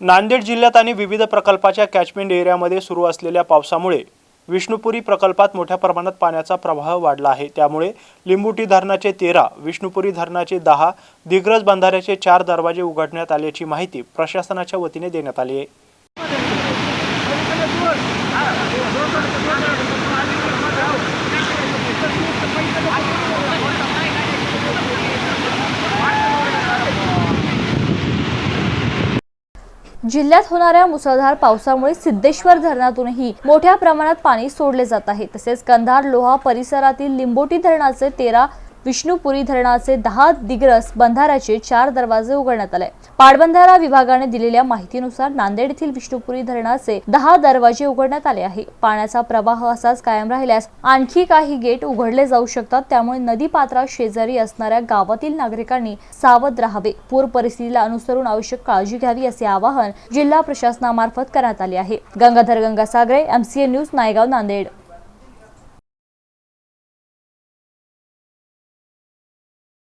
नांदेड जिल्ह्यात आणि विविध प्रकल्पाच्या कॅचमेंट एरियामध्ये सुरू असलेल्या पावसामुळे विष्णुपुरी प्रकल्पात मोठ्या प्रमाणात पाण्याचा प्रवाह वाढला आहे. त्यामुळे लिंबुटी धरणाचे तेरा विष्णुपुरी धरणाचे दहा दिग्रज बंधाऱ्याचे चार दरवाजे उघडण्यात आल्याची माहिती प्रशासनाच्या वतीने देण्यात आली आहे. जिल्ह्यात होणाऱ्या मुसळधार पावसामुळे सिद्धेश्वर धरणातूनही मोठ्या प्रमाणात पाणी सोडले जात आहे. तसेच कंधार लोहा परिसरातील लिंबोटी धरणाचे तेरा विष्णुपुरी धरणाचे दहा दिग्रस बंधाऱ्याचे चार दरवाजे उघडण्यात आले. पाटबंधारा विभागाने दिलेल्या माहितीनुसार नांदेड येथील विष्णुपुरी धरणाचे दहा दरवाजे उघडण्यात आले आहे. पाण्याचा प्रवाह असाच कायम राहिल्यास आणखी काही गेट उघडले जाऊ शकतात. त्यामुळे नदी पात्रात शेजारी असणाऱ्या गावातील नागरिकांनी सावध राहावे. पूर परिस्थितीला अनुसरून आवश्यक काळजी घ्यावी असे आवाहन जिल्हा प्रशासनामार्फत करण्यात आले आहे. Gangadhar Gangasagare M C A news Naigaon Nanded.